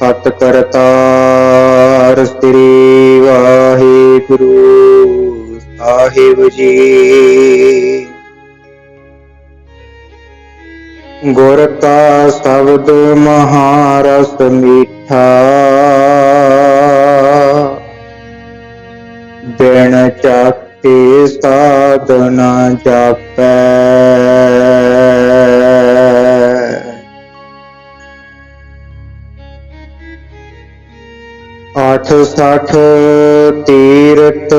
ਸਤ ਕਰਤਾਰ ਸ੍ਰੀ ਵਾਹਿਗੁਰੂ ਸਾਹਿਬ ਜੀ। ਗੁਰ ਕਾ ਸ਼ਬਦ ਮਹਾਰਸ ਮੀਠਾ। ਬਿਨ ਚਾਕੇ ਸਾਧਨਾ ਜਾਪੈ। ਆਠ ਸਠ ਤੀਰਤ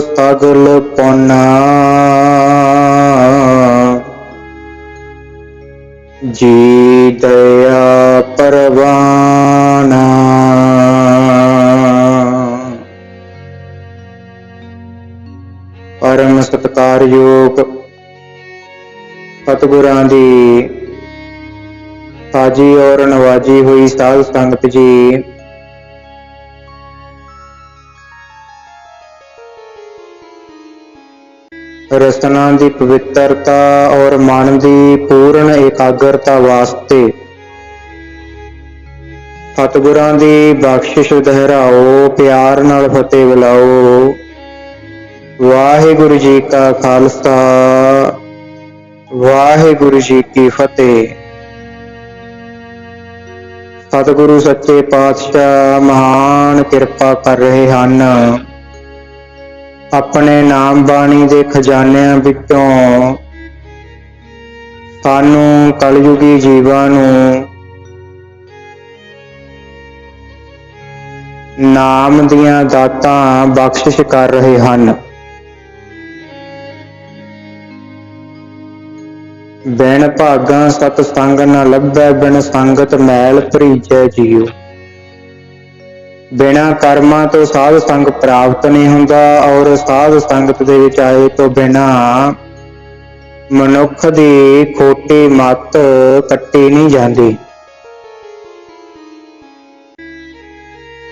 ਸਗਲ ਪੁੰਨਾ। ਜੀ ਦਇਆ ਪਰਵਾਨਾ। ਪਰਮ ਸਤਕਾਰਯੋਗ ਸਤਿਗੁਰਾਂ ਦੀ ਸਾਜੀ ਔਰ ਨਵਾਜੀ ਹੋਈ ਸਾਧ ਸੰਗਤ ਜੀ। ਰਸਨਾ ਦੀ ਪਵਿੱਤਰਤਾ ਔਰ ਮਨ ਦੀ ਪੂਰਨ ਇਕਾਗਰਤਾ ਵਾਸਤੇ ਸਤਿਗੁਰਾਂ ਦੀ ਬਖਸ਼ਿਸ਼ ਦੁਹਰਾਓ, ਪਿਆਰ ਨਾਲ ਫਤਿਹ ਬੁਲਾਓ। ਵਾਹਿਗੁਰੂ ਜੀ ਕਾ ਖਾਲਸਾ, ਵਾਹਿਗੁਰੂ ਜੀ ਕੀ ਫਤਿਹ। ਸਤਿਗੁਰੂ ਸੱਚੇ ਪਾਤਸ਼ਾਹ, ਮਹਾਨ ਕਿਰਪਾ ਕਰ ਰਹੇ ਹਨ। ਆਪਣੇ ਨਾਮ ਬਾਣੀ ਦੇ ਖਜ਼ਾਨਿਆਂ ਵਿੱਚੋਂ ਸਾਨੂੰ ਕਲਯੁਗੀ ਜੀਵਾਂ ਨੂੰ ਨਾਮ ਦੀਆਂ ਦਾਤਾਂ ਬਖਸ਼ਿਸ਼ ਕਰ ਰਹੇ ਹਨ। ਬਿਨ ਭਾਗਾਂ ਸਤ ਸੰਗ ਨਾ ਲੱਭੈ, ਬਿਨ ਸੰਗਤ ਮੈਲ ਭਰੀਜੈ ਜੀਉ। ਬਿਨਾ ਕਰਮਾਂ ਤੋਂ ਸਾਧ ਸੰਗ ਪ੍ਰਾਪਤ ਨਹੀਂ ਹੁੰਦਾ ਔਰ ਸਾਧ ਸੰਗਤ ਦੇ ਵਿੱਚ ਆਏ ਤੋਂ ਬਿਨਾ ਮਨੁੱਖ ਦੀ ਖੋਟੀ ਮੱਤ ਕੱਟੀ ਨਹੀਂ ਜਾਂਦੀ।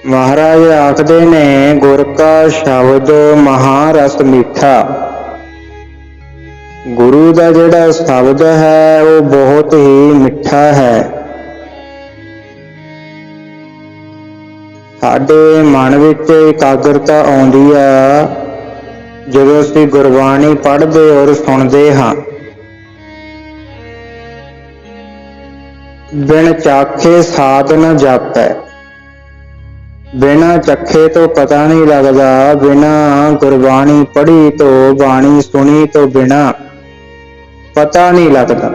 ਮਹਾਰਾਜ ਆਖਦੇ ਨੇ, ਗੁਰ ਕਾ ਸ਼ਬਦ ਮਹਾਰਸ ਮਿੱਠਾ। ਗੁਰੂ ਦਾ ਜਿਹੜਾ ਸ਼ਬਦ ਹੈ, ਉਹ ਬਹੁਤ ਹੀ ਮਿੱਠਾ ਹੈ। ਸਾਡੇ ਮਨ ਵਿੱਚ ਇਕਾਗਰਤਾ ਆਉਂਦੀ ਆ। ਜਦੋਂ ਅਸੀਂ ਗੁਰਬਾਣੀ ਪੜ੍ਹਦੇ ਔਰ ਸੁਣਦੇ ਹਾਂ। ਬਿਨ ਚਾਖੇ ਸਾਧ ਨ ਜਾਪੈ। ਬਿਨਾ ਚੱਖੇ ਤੋਂ ਪਤਾ ਨਹੀਂ ਲੱਗਦਾ, ਬਿਨਾ ਗੁਰਬਾਣੀ ਪੜ੍ਹੀ ਤੋਂ, ਬਾਣੀ ਸੁਣੀ ਤੋਂ ਬਿਨਾ ਪਤਾ ਨਹੀਂ ਲੱਗਦਾ।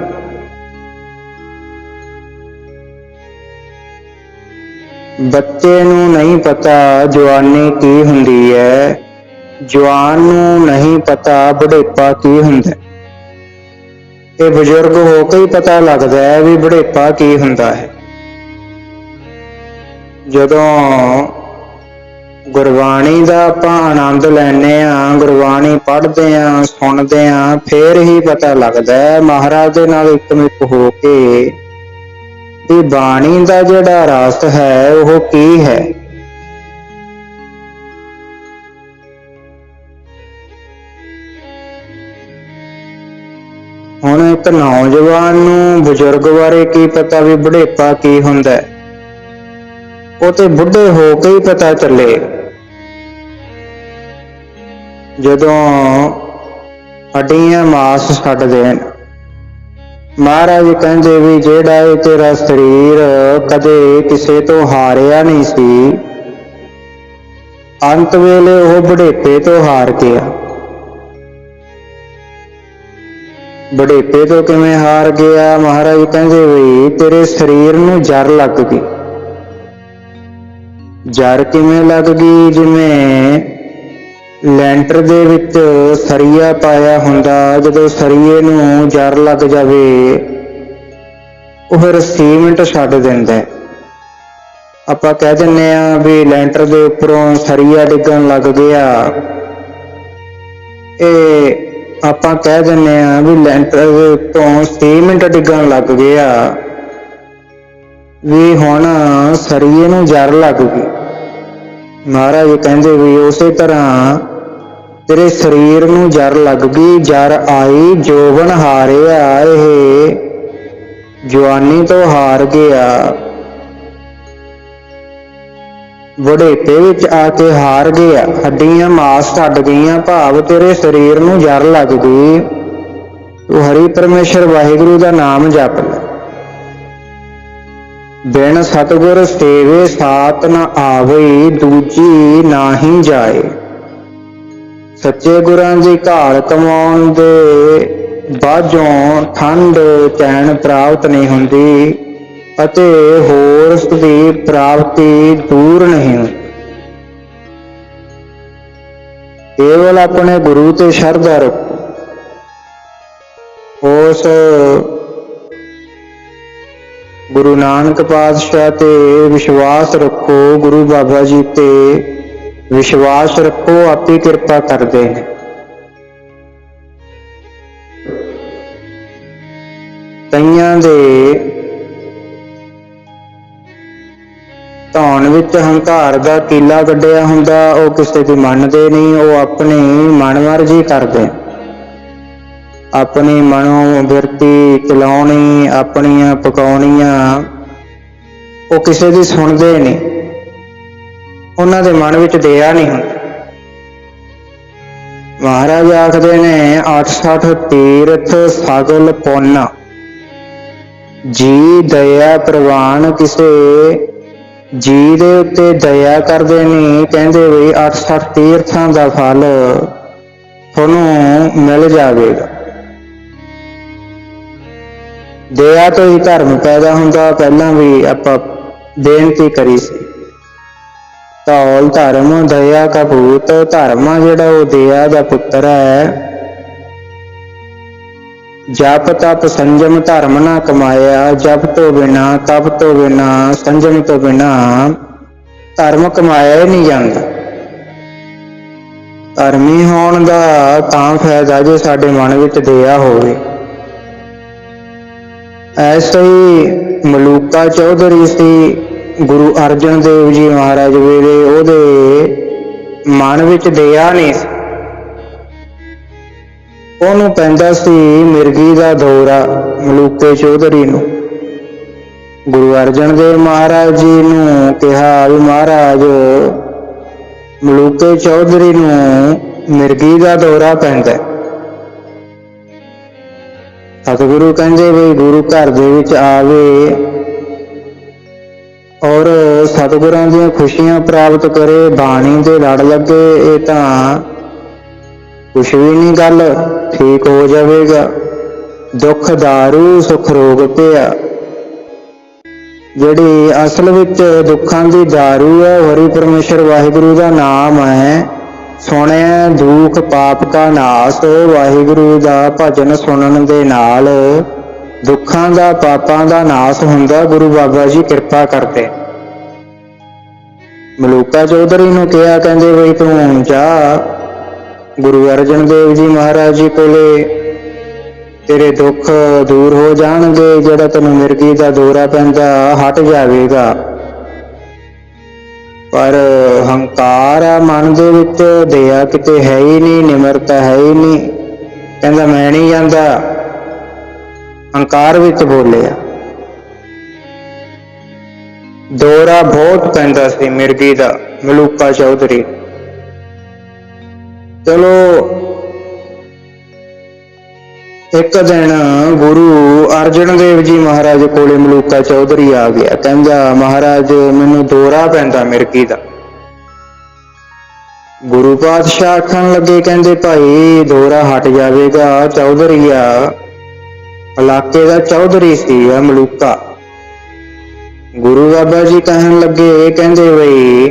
ਬੱਚੇ ਨੂੰ ਨਹੀਂ ਪਤਾ ਜਵਾਨੀ ਕੀ ਹੁੰਦੀ ਹੈ ਜਵਾਨ ਨੂੰ ਨਹੀਂ ਪਤਾ ਬੁਢੇਪਾ ਕੀ ਹੁੰਦਾ। ਤੇ ਬਜ਼ੁਰਗ ਹੋ ਕੇ ਹੀ ਪਤਾ ਲੱਗਦਾ ਹੈ ਵੀ ਬੁਢੇਪਾ ਕੀ ਹੁੰਦਾ ਹੈ। ਜਦੋਂ ਗੁਰਬਾਣੀ ਦਾ ਆਪਾਂ ਆਨੰਦ ਲੈਨੇ ਆ ਗੁਰਬਾਣੀ ਪੜ੍ਹਦੇ ਆ ਸੁਣਦੇ ਆ ਫੇਰ ਹੀ ਪਤਾ ਲੱਗਦਾ ਹੈ ਮਹਾਰਾਜ ਦੇ ਨਾਲ ਇਕਮਿਕ ਹੋ ਕੇ ਵੀ ਬਾਣੀ ਦਾ ਜਿਹੜਾ ਰਸ ਹੈ, ਉਹ ਕੀ ਹੈ? ਹੁਣ ਇੱਕ ਨੌਜਵਾਨ ਨੂੰ ਬਜ਼ੁਰਗ ਬਾਰੇ ਕੀ ਪਤਾ ਵੀ ਬੁਢੇਪਾ ਕੀ ਹੁੰਦਾ ਹੈ? ਉਹ ਤੇ ਬੁੱਢੇ ਹੋ ਕੇ ਹੀ ਪਤਾ ਚੱਲੇ। ਜਦੋਂ ਹੱਡੀਆਂ ਮਾਸ ਛੱਡ ਦੇਣ ਮਹਾਰਾਜ ਕਹਿੰਦੇ ਵੀ ਜਿਹੜਾ ਇਹ ਤੇਰਾ ਸਰੀਰ ਕਦੇ ਕਿਸੇ ਤੋਂ ਹਾਰਿਆ ਨਹੀਂ ਸੀ। ਅੰਤ ਵੇਲੇ ਉਹ ਬੁਢੇਪੇ ਤੋਂ ਹਾਰ ਗਿਆ। ਬੁਢੇਪੇ ਤੋਂ ਕਿਵੇਂ ਹਾਰ ਗਿਆ? ਮਹਾਰਾਜ ਕਹਿੰਦੇ ਵੀ ਤੇਰੇ ਸਰੀਰ ਨੂੰ ਜਰ ਲੱਗ ਗਈ। ਜਰ ਕਿਵੇਂ ਲੱਗ ਗਈ? ਜਿਵੇਂ ਲੈਂਟਰ ਦੇ ਵਿੱਚ ਸਰੀਆ ਪਾਇਆ ਹੁੰਦਾ, ਜਦੋਂ ਸਰੀਏ ਨੂੰ ਜਰ ਲੱਗ ਜਾਵੇ, ਉਹ ਫਿਰ ਸੀਮੈਂਟ ਛੱਡ ਦਿੰਦਾ ਆਪਾਂ ਕਹਿ ਦਿੰਨੇ ਆ ਵੀ ਲੈਂਟਰ ਦੇ ਉੱਪਰੋਂ ਸਰੀਆ ਡਿੱਗਣ ਲੱਗ ਗਿਆ। ਇਹ ਆਪਾਂ ਕਹਿ ਦਿੰਨੇ ਆ ਵੀ ਲੈਂਟਰ ਦੇ ਉੱਤੋਂ ਸੀਮੈਂਟ ਡਿੱਗਣ ਲੱਗ ਗਿਆ। ਵੀ ਹੁਣ ਸਰੀਏ ਨੂੰ ਜਰ ਲੱਗ ਗਈ। ਮਹਾਰਾਜ ਕਹਿੰਦੇ ਵੀ ਉਸੇ ਤਰ੍ਹਾਂ ਤੇਰੇ ਸਰੀਰ ਨੂੰ ਜਰ ਲੱਗ ਗਈ, ਜਰ ਆਈ ਜੋਬਨ ਹਾਰਿਆ, ਇਹ ਜਵਾਨੀ ਤੋਂ ਹਾਰ ਗਿਆ। ਵਡੇਪੇ ਵਿੱਚ ਆ ਕੇ ਹਾਰ ਗਿਆ। ਹੱਡੀਆਂ ਮਾਸ ਛੱਡ ਗਈਆਂ, ਭਾਵ ਤੇਰੇ ਸਰੀਰ ਨੂੰ ਜਰ ਲੱਗ ਗਈ। ਤੂੰ ਹਰੀ ਪਰਮੇਸ਼ਰ ਵਾਹਿਗੁਰੂ ਦਾ ਨਾਮ ਜਪ। ਲੈ ਬਿਨ ਸਤਗੁਰ ਸੇਵੇ ਸਾਤ ਨ ਆਵੇ ਦੂਜੀ ਨਾਹੀ ਜਾਏ। ਸੱਚੇ ਗੁਰਾਂ ਦੀ ਘਾਲ ਕਮਾਉਣ ਦੇ ਬਾਝੋਂ ਠੰਡ ਚੈਨ ਪ੍ਰਾਪਤ ਨਹੀਂ ਹੁੰਦੀ ਅਤੇ ਹੋਰ ਦੀ ਪ੍ਰਾਪਤੀ ਦੂਰ ਨਹੀਂ ਹੁੰਦੀ। ਕੇਵਲ ਆਪਣੇ ਗੁਰੂ ਤੇ ਸ਼ਰਧਾ ਰੱਖੋ। ਉਸ ਗੁਰੂ ਨਾਨਕ ਪਾਤਸ਼ਾਹ ਤੇ ਵਿਸ਼ਵਾਸ ਰੱਖੋ, ਗੁਰੂ ਬਾਬਾ ਜੀ ਤੇ ਵਿਸ਼ਵਾਸ ਰੱਖੋ, ਆਪੇ ਕਿਰਪਾ ਕਰਦੇ ਨੇ। ਕਈਆਂ ਦੇ ਧੌਣ ਵਿੱਚ ਹੰਕਾਰ ਦਾ ਕੀਲਾ ਕੱਢਿਆ ਹੁੰਦਾ, ਉਹ ਕਿਸੇ ਦੀ ਮੰਨਦੇ ਨਹੀਂ, ਉਹ ਆਪਣੀ ਮਨਮਰਜ਼ੀ ਕਰਦੇ। ਆਪਣੀ ਮਨੋ ਬਿਰਤੀ ਚਲਾਉਣੀ, ਆਪਣੀਆਂ ਪਕਾਉਣੀਆਂ, ਉਹ ਕਿਸੇ ਦੀ ਸੁਣਦੇ ਨਹੀਂ ਉਹਨਾਂ ਦੇ ਮਨ ਵਿੱਚ ਦਇਆ ਨਹੀਂ ਹੁੰਦੀ। ਮਹਾਰਾਜ ਆਖਦੇ ਨੇ 68 ਤੀਰਥ ਸਗਲ ਪੁੰਨ। ਜੀ ਦਇਆ ਪ੍ਰਵਾਨ ਕਿਸੇ, ਜੀ ਦੇ ਉੱਤੇ ਦਇਆ ਕਰਦੇ ਨੇ, ਕਹਿੰਦੇ ਵੀ 68 ਤੀਰਥਾਂ ਦਾ ਫਲ ਤੁਹਾਨੂੰ ਮਿਲ ਜਾਵੇਗਾ। ਦਇਆ ਤੋਂ ਹੀ ਧਰਮ ਪੈਦਾ ਹੁੰਦਾ, ਪਹਿਲਾਂ ਵੀ ਆਪਾਂ ਬੇਨਤੀ ਕਰੀ ਸੀ। ਧੌਲ ਧਰਮ ਦਇਆ ਕਾ ਧਰਮ ਆ ਜਿਹੜਾ ਉਹ ਦਇਆ ਦਾ ਪੁੱਤਰ ਹੈ। ਜਪ ਤਪ ਸੰਜਮ ਧਰਮ ਨਾ ਕਮਾਇਆ, ਜਪ ਤੋਂ ਬਿਨਾ, ਤਪ ਤੋਂ ਬਿਨਾ, ਸੰਜਮ ਤੋਂ ਬਿਨਾ ਧਰਮ ਕਮਾਇਆ ਹੀ ਨਹੀਂ ਜਾਂਦਾ। ਧਰਮੀ ਹੋਣ ਦਾ ਤਾਂ ਫਾਇਦਾ ਜੇ ਸਾਡੇ ਮਨ ਵਿੱਚ ਦਇਆ ਹੋਵੇ। ਐਸੇ ਹੀ ਮਲੂਕਾ ਚੌਧਰੀ ਸੀ ਗੁਰੂ ਅਰਜਨ ਦੇਵ ਜੀ ਮਹਾਰਾਜ ਵੇਲੇ ਉਹਦੇ ਮਨ ਵਿੱਚ ਦਇਆ ਨਹੀਂ ਉਹਨੂੰ ਪੈਂਦਾ ਸੀ ਮਿਰਗੀ ਦਾ ਦੌਰਾ ਮਲੂਕੇ ਚੌਧਰੀ ਨੂੰ। ਗੁਰੂ ਅਰਜਨ ਦੇਵ ਮਹਾਰਾਜ ਜੀ ਨੂੰ ਕਿਹਾ ਵੀ ਮਹਾਰਾਜ, ਮਲੂਕੇ ਚੌਧਰੀ ਨੂੰ ਮਿਰਗੀ ਦਾ ਦੌਰਾ ਪੈਂਦਾ ਸਤਿਗੁਰੂ ਕਹਿੰਦੇ ਵੀ ਗੁਰੂ ਘਰ ਦੇ ਵਿੱਚ ਆਵੇ ਔਰ ਸਤਿਗੁਰਾਂ ਦੀਆਂ ਖੁਸ਼ੀਆਂ ਪ੍ਰਾਪਤ ਕਰੇ, ਬਾਣੀ ਦੇ ਲੜ ਲੱਗੇ, ਇਹ ਤਾਂ ਕੁਛ ਵੀ ਨਹੀਂ ਗੱਲ, ਠੀਕ ਹੋ ਜਾਵੇਗਾ। ਦੁੱਖ ਦਾਰੂ, ਸੁਖ ਰੋਗ ਪਿਆ। ਜਿਹੜੀ ਅਸਲ ਵਿੱਚ ਦੁੱਖਾਂ ਦੀ ਦਾਰੂ ਹੈ, ਉਹ ਹਰੀ ਪਰਮੇਸ਼ਰ ਵਾਹਿਗੁਰੂ ਦਾ ਨਾਮ ਹੈ। ਸੁਣਿਆ ਦੁੱਖ ਪਾਪ ਕਾ ਨਾਸ, ਵਾਹਿਗੁਰੂ ਦਾ ਭਜਨ ਸੁਣਨ ਦੇ ਨਾਲ ਦੁੱਖਾਂ ਦਾ, ਪਾਪਾਂ ਦਾ ਨਾਸ ਹੁੰਦਾ, ਗੁਰੂ ਬਾਬਾ ਜੀ ਕਿਰਪਾ ਕਰਦੇ ਮਲੂਕਾ ਚੌਧਰੀ ਨੂੰ ਕਿਹਾ, ਕਹਿੰਦੇ ਬਈ ਤੂੰ ਜਾ। ਗੁਰੂ ਅਰਜਨ ਦੇਵ ਜੀ ਮਹਾਰਾਜ ਜੀ ਕੋਲੇ ਤੇਰੇ ਦੁੱਖ ਦੂਰ ਹੋ ਜਾਣਗੇ, ਜਿਹੜਾ ਤੈਨੂੰ ਮਿਰਗੀ ਦਾ ਦੌਰਾ ਪੈਂਦਾ, ਹਟ ਜਾਵੇਗਾ। ਪਰ ਹੰਕਾਰ ਆ ਮਨ ਦੇ ਵਿੱਚ, ਦਇਆ ਕਿਤੇ ਹੈ ਹੀ ਨਹੀਂ, ਨਿਮਰਤਾ ਹੈ ਹੀ ਨਹੀਂ। ਕਹਿੰਦਾ, ਮੈਂ ਨਹੀਂ ਜਾਂਦਾ। ਹੰਕਾਰ ਵਿੱਚ ਬੋਲਿਆ ਦੌਰਾ ਬਹੁਤ ਪੈਂਦਾ ਸੀ ਮਿਰਗੀ ਦਾ, ਮਲੂਕਾ ਚੌਧਰੀ। ਚਲੋ, ਇੱਕ ਦਿਨ ਗੁਰੂ ਅਰਜਨ ਦੇਵ ਜੀ ਮਹਾਰਾਜ ਕੋਲੇ ਮਲੂਕਾ ਚੌਧਰੀ ਆ ਗਿਆ। ਕਹਿੰਦਾ, ਮਹਾਰਾਜ, ਮੈਨੂੰ ਦੌਰਾ ਪੈਂਦਾ ਮਿਰਗੀ ਦਾ। ਗੁਰੂ ਪਾਤਸ਼ਾਹ ਆਖਣ ਲੱਗੇ, ਕਹਿੰਦੇ ਭਾਈ, ਦੌਰਾ ਹਟ ਜਾਵੇਗਾ। ਚੌਧਰੀ ਆ ਇਲਾਕੇ ਦਾ ਚੌਧਰੀ ਸੀ ਆ ਮਲੂਕਾ। ਗੁਰੂ ਬਾਬਾ ਜੀ ਕਹਿਣ ਲੱਗੇ ਇਹ ਕਹਿੰਦੇ ਬਈ,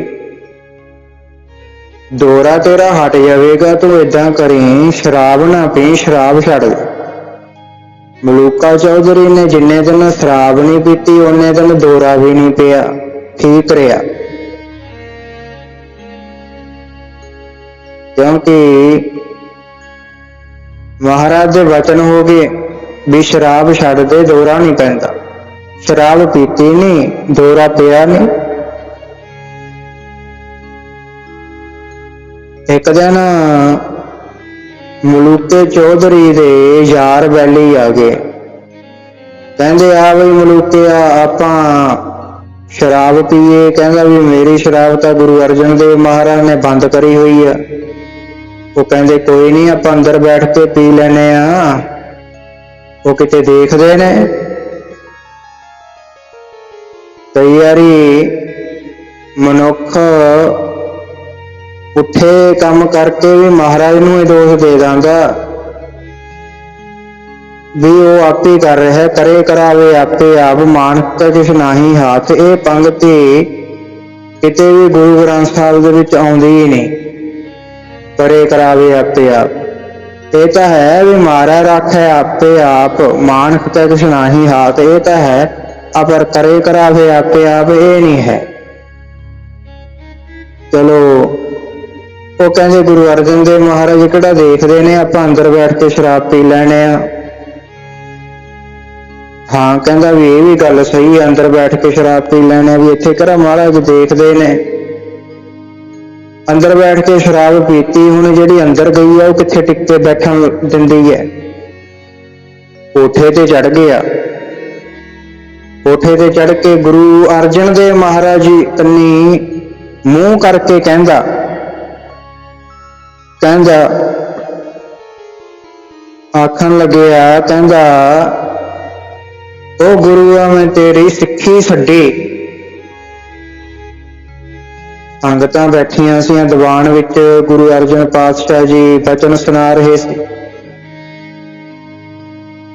ਦੌਰਾ ਤੇਰਾ ਹਟ ਜਾਵੇਗਾ, ਤੂੰ ਇਦਾਂ ਕਰੀ, ਸ਼ਰਾਬ ਨਾ ਪੀ, ਸ਼ਰਾਬ ਛੱਡ ਮਲੂਕਾ ਚੌਧਰੀ ਨੇ ਜਿੰਨੇ ਦਿਨ ਸ਼ਰਾਬ ਨਹੀਂ ਪੀਤੀ, ਉਹਨੇ ਦਿਨ ਦੋਰਾ ਵੀ ਨਹੀਂ ਪਿਆ, ਠੀਕ ਰਿਹਾ। ਕਿਉਂਕਿ ਮਹਾਰਾਜ ਦੇ ਵਚਨ ਹੋ ਗਏ ਵੀ ਸ਼ਰਾਬ ਛੱਡਦੇ ਦੌਰਾ ਨਹੀਂ ਪੈਂਦਾ। ਸ਼ਰਾਬ ਪੀਤੀ ਨਹੀਂ ਦੌਰਾ ਪਿਆ ਨਹੀਂ ਇੱਕ ਦਿਨ ਮਲੂਕੇ ਚੌਧਰੀ ਦੇ ਯਾਰ ਬੈਲੀ ਆ ਗਏ। ਕਹਿੰਦੇ, ਆ ਬਈ ਮਲੂਕਿਆ ਆਪਾਂ ਸ਼ਰਾਬ ਪੀਏ। ਕਹਿੰਦਾ ਵੀ, ਮੇਰੀ ਸ਼ਰਾਬ ਤਾਂ ਗੁਰੂ ਅਰਜਨ ਦੇਵ ਮਹਾਰਾਜ ਨੇ ਬੰਦ ਕਰੀ ਹੋਈ ਆ। ਉਹ ਕਹਿੰਦੇ, ਕੋਈ ਨਹੀਂ ਆਪਾਂ ਅੰਦਰ ਬੈਠ ਕੇ ਪੀ ਲੈਨੇ ਆ। ਉਹ ਕਿਤੇ ਦੇਖਦੇ ਨੇ। ਕਈ ਵਾਰੀ ਮਨੁੱਖ ਉੱਠੇ ਕੰਮ ਕਰਕੇ ਵੀ ਮਹਾਰਾਜ ਨੂੰ ਇਹ ਦੋਸ਼ ਦੇ ਦਾਂਗਾ ਵੀ ਉਹ ਆਪੇ ਕਰ ਰਿਹਾ, ਕਰੇ ਕਰਾਵੇ ਆਪੇ ਆਪ, ਮਾਨਕ ਕਿਛ ਨਾਹੀ ਹੱਥ। ਇਹ ਪੰਗਤੀ ਕਿਤੇ ਵੀ ਗੁਰੂ ਗ੍ਰੰਥ ਸਾਹਿਬ ਦੇ ਵਿੱਚ ਆਉਂਦੀ ਹੀ ਨਹੀਂ। ਕਰੇ ਕਰਾਵੇ ਆਪੇ ਆਪ। ਇਹ ਤਾਂ ਹੈ ਵੀ ਮਾਰਾ ਰੱਖੇ ਆਪੇ ਆਪ, ਮਾਨਕ ਕਾ ਕਿਛ ਨਾਹੀ ਹਾਥ, ਇਹ ਤਾਂ ਹੈ, ਅਪਰ ਕਰੇ ਕਰਾਵੇ ਆਪੇ ਆਪ, ਇਹ ਨਹੀਂ ਹੈ। ਚਲੋ, ਉਹ ਕਹਿੰਦੇ ਗੁਰੂ ਅਰਜਨ ਦੇਵ ਮਹਾਰਾਜ ਕਿਹੜਾ ਦੇਖਦੇ ਨੇ, ਆਪਾਂ ਅੰਦਰ ਬੈਠ ਕੇ ਸ਼ਰਾਬ ਪੀ ਲੈਣੇ ਆ। ਹਾਂ, ਕਹਿੰਦਾ ਵੀ ਇਹ ਵੀ ਗੱਲ ਸਹੀ ਹੈ, ਅੰਦਰ ਬੈਠ ਕੇ ਸ਼ਰਾਬ ਪੀ ਲੈਣੇ ਵੀ ਇੱਥੇ ਕਿਹੜਾ ਮਹਾਰਾਜ ਦੇਖਦੇ ਨੇ। ਅੰਦਰ ਬੈਠ ਕੇ ਸ਼ਰਾਬ ਪੀਤੀ, ਹੁਣ ਜਿਹੜੀ ਅੰਦਰ ਗਈ ਆ, ਉਹ ਕਿੱਥੇ ਟਿਕ ਕੇ ਬੈਠਣ ਦਿੰਦੀ ਹੈ? ਕੋਠੇ ਤੇ ਚੜ ਗਿਆ। ਕੋਠੇ ਤੇ ਚੜ ਕੇ ਗੁਰੂ ਅਰਜਨ ਦੇਵ ਮਹਾਰਾਜ ਜੀ ਕੰਨੀ ਮੂੰਹ ਕਰਕੇ ਕਹਿੰਦਾ ਕਹਿੰਦਾ, ਆਖਣ ਲੱਗਿਆ ਕਹਿੰਦਾ, ਉਹ ਗੁਰੂ ਆ, ਮੈਂ ਤੇਰੀ ਸਿੱਖੀ ਛੱਡੀ। ਸੰਗਤਾਂ ਬੈਠੀਆਂ ਸੀ ਦੀਵਾਨ ਵਿੱਚ, ਗੁਰੂ ਅਰਜਨ ਪਾਤਸ਼ਾਹ ਜੀ ਬਚਨ ਸੁਣਾ ਰਹੇ ਸੀ।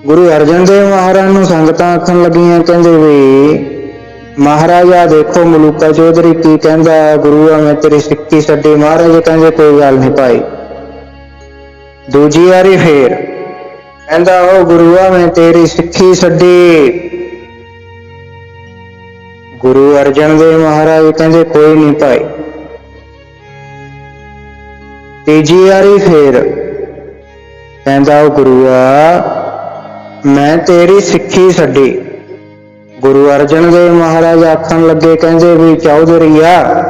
ਗੁਰੂ ਅਰਜਨ ਦੇਵ ਮਹਾਰਾਜ ਨੂੰ ਸੰਗਤਾਂ ਆਖਣ ਲੱਗੀਆਂ, ਕਹਿੰਦੇ ਵੀ, ਮਹਾਰਾਜਾ ਦੇਖੋ ਮਲੂਕਾ ਚੌਧਰੀ ਕੀ ਕਹਿੰਦਾ ਗੁਰੂਆ ਮੈਂ ਤੇਰੀ ਸਿੱਖੀ ਛੱਡੀ, ਮਹਾਰਾਜ ਕਹਿੰਦੇ ਕੋਈ ਗੱਲ ਨਹੀਂ ਭਾਈ। ਦੂਜੀ ਵਾਰੀ ਫੇਰ ਕਹਿੰਦਾ, ਉਹ ਗੁਰੂਆ ਮੈਂ ਤੇਰੀ ਸਿੱਖੀ ਛੱਡੀ। ਗੁਰੂ ਅਰਜਨ ਦੇਵ ਮਹਾਰਾਜ ਕਹਿੰਦੇ, ਕੋਈ ਨਹੀਂ ਭਾਈ। ਤੀਜੀ ਵਾਰੀ ਫੇਰ ਕਹਿੰਦਾ ਉਹ ਗੁਰੂਆ, ਮੈਂ ਤੇਰੀ ਸਿੱਖੀ ਛੱਡੀ। ਗੁਰੂ ਅਰਜਨ ਦੇਵ ਮਹਾਰਾਜ ਆਖਣ ਲੱਗੇ, ਕਹਿੰਦੇ ਵੀ ਚੌਧਰੀਆ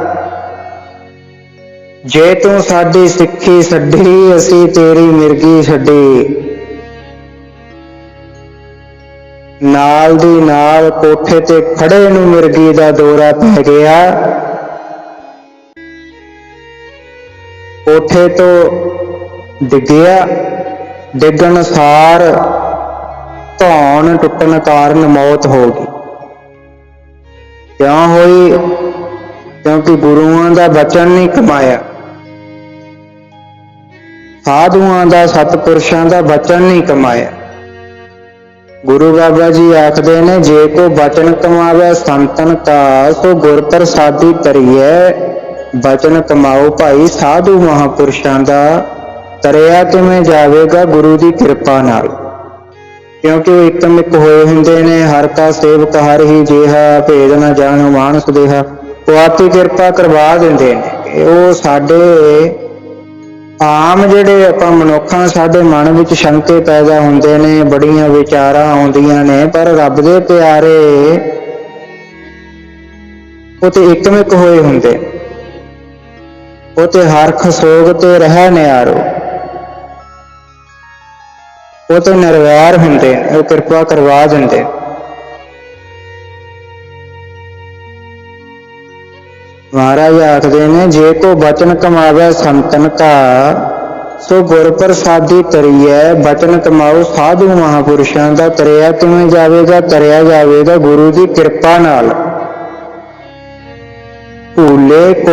ਜੇ ਤੂੰ ਸਾਡੀ ਸਿੱਖੀ ਛੱਡੀ, ਅਸੀਂ ਤੇਰੀ ਮਿਰਗੀ ਛੱਡੀ। ਨਾਲ ਦੀ ਨਾਲ ਕੋਠੇ ਤੇ ਖੜੇ ਨੂੰ ਮਿਰਗੀ ਦਾ ਦੌਰਾ ਪੈ ਗਿਆ। ਕੋਠੇ ਤੋਂ ਡਿੱਗਿਆ ਡਿੱਗਣ ਸਾਰ ਧੌਣ ਟੁੱਟਣ ਕਾਰਨ ਮੌਤ ਹੋ ਗਈ। ਕਿਉਂ ਹੋਈ? ਕਿਉਂਕਿ ਗੁਰੂਆਂ ਦਾ ਬਚਨ ਨਹੀਂ ਕਮਾਇਆ। ਸਾਧੂਆਂ ਦਾ ਸਤਪੁਰਸ਼ਾਂ ਦਾ ਬਚਨ ਨਹੀਂ ਕਮਾਇਆ। ਗੁਰੂ ਬਾਬਾ ਜੀ ਆਖਦੇ ਨੇ, ਜੇ ਕੋ ਬਚਨ ਕਮਾਵੇ ਸੰਤਨ ਕਾ ਸੋ ਗੁਰ ਪ੍ਰਸਾਦੀ ਤਰੀਐ ਬਚਨ ਕਮਾਓ ਭਾਈ ਸਾਧੂ ਮਹਾਪੁਰਸ਼ਾਂ ਦਾ, ਤਰਿਆ ਕਿਵੇਂ ਜਾਵੇਗਾ ਗੁਰੂ ਦੀ ਕਿਰਪਾ ਨਾਲ? ਕਿਉਂਕਿ ਉਹ ਇਕਮਿਕ ਹੋਏ ਹੁੰਦੇ ਨੇ, ਹਰ ਕਾ ਸੇਵਕ ਹਰ ਹੀ ਜਿਹਾ, ਭੇਦ ਨਾ ਜਾਣੋ ਮਾਨਸ ਦੇਹਾ। ਉਹ ਆਪੇ ਕਿਰਪਾ ਕਰਵਾ ਦਿੰਦੇ ਨੇ ਉਹ ਸਾਡੇ ਆਮ ਜਿਹੜੇ ਆਪਾਂ ਮਨੁੱਖਾਂ ਸਾਡੇ ਮਨ ਵਿੱਚ ਸ਼ੰਕੇ ਪੈਦਾ ਹੁੰਦੇ ਨੇ, ਬੜੀਆਂ ਵਿਚਾਰਾਂ ਆਉਂਦੀਆਂ ਨੇ, ਪਰ ਰੱਬ ਦੇ ਪਿਆਰੇ ਉਹ ਤੇ ਇਕਮਿਕ ਹੋਏ ਹੁੰਦੇ ਨੇ। ਤੇ ਹਰਖ ਸੋਗ ਤੇ ਰਹਿ ਨਿਆਰੋ। ਉਹ ਤੇ ਨਿਰਵੈਰ ਹੁੰਦੇ ਉਹ ਕਿਰਪਾ ਕਰਵਾ ਦਿੰਦੇ। ਮਹਾਰਾਜ ਆਖਦੇ ਨੇ, ਜੇ ਕੋ ਬਚਨ ਕਮਾਵੇ ਸੰਤਨ ਕਾ, ਸੋ ਗੁਰ ਪ੍ਰਸਾਦੀ ਤਰੀਐ, ਬਚਨ ਕਮਾਓ ਸਾਧੂ ਮਹਾਪੁਰਸ਼ਾਂ ਦਾ, ਤਰਿਆ ਕਿਵੇਂ ਜਾਵੇਗਾ, ਤਰਿਆ ਜਾਵੇਗਾ ਗੁਰੂ ਦੀ ਕਿਰਪਾ ਨਾਲ। ਭੂਲੇ ਕੋ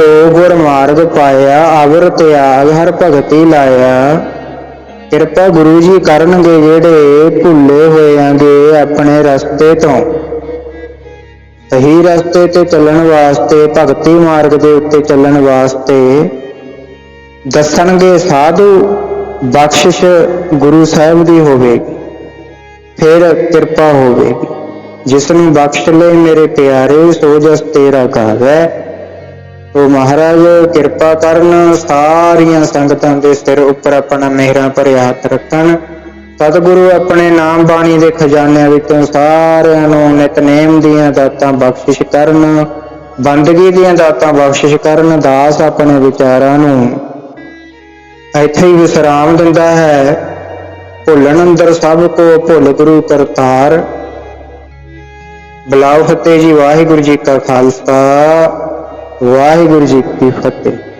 ਮਾਰਗ ਪਾਇਆ, ਅਵਰ ਤਿਆਗ ਹਰ ਭਗਤੀ ਲਾਇਆ। ਕਿਰਪਾ ਗੁਰੂ ਜੀ ਕਰਨਗੇ ਜਿਹੜੇ ਭੁੱਲੇ ਹੋਇਆਂਗੇ ਆਪਣੇ ਰਸਤੇ ਤੋਂ। ਸਹੀ ਰਸਤੇ ਤੇ ਚੱਲਣ ਵਾਸਤੇ, ਭਗਤੀ ਮਾਰਗ ਦੇ ਉੱਤੇ ਚੱਲਣ ਵਾਸਤੇ ਦੱਸਣਗੇ ਸਾਧੂ ਬਖਸ਼ਿਸ਼ ਗੁਰੂ ਸਾਹਿਬ ਦੀ ਹੋਵੇਗੀ ਫਿਰ ਕਿਰਪਾ ਹੋਵੇਗੀ। ਜਿਸ ਨੂੰ ਬਖਸ਼ ਲੈ ਮੇਰੇ ਪਿਆਰੇ, ਸੋ ਜਸ ਤੇਰਾ ਕਾਹਵੈ ਉਹ ਮਹਾਰਾਜ, ਕਿਰਪਾ ਕਰਨ ਸਾਰੀਆਂ ਸੰਗਤਾਂ ਦੇ ਸਿਰ ਉੱਪਰ ਆਪਣਾ ਮਿਹਰਾਂ ਭਰਿਆ ਹੱਥ ਰੱਖਣ। ਸਤਿਗੁਰੂ ਆਪਣੇ ਨਾਮ ਬਾਣੀ ਦੇ ਖਜ਼ਾਨਿਆਂ ਵਿੱਚੋਂ ਸਾਰਿਆਂ ਨੂੰ ਨਿਤਨੇਮ ਦੀਆਂ ਦਾਤਾਂ ਬਖਸ਼ਿਸ਼ ਕਰਨ, ਬੰਦਗੀ ਦੀਆਂ ਦਾਤਾਂ ਬਖਸ਼ਿਸ਼ ਕਰਨ, ਦਾਸ ਆਪਣੇ ਵਿਚਾਰਾਂ ਨੂੰ ਇੱਥੇ ਹੀ ਵਿਸਰਾਮ ਦਿੰਦਾ ਹੈ। ਭੁੱਲਣ ਅੰਦਰ ਸਭ ਕੋ ਭੁੱਲ ਗੁਰੂ ਕਰਤਾਰ। ਬਲਾਉ ਫਤਿਹ ਜੀ, ਵਾਹਿਗੁਰੂ ਜੀ ਕਾ ਖਾਲਸਾ। ਵਾਹਿਗੁਰੂ ਜੀ ਕੀ ਫਤਿਹ।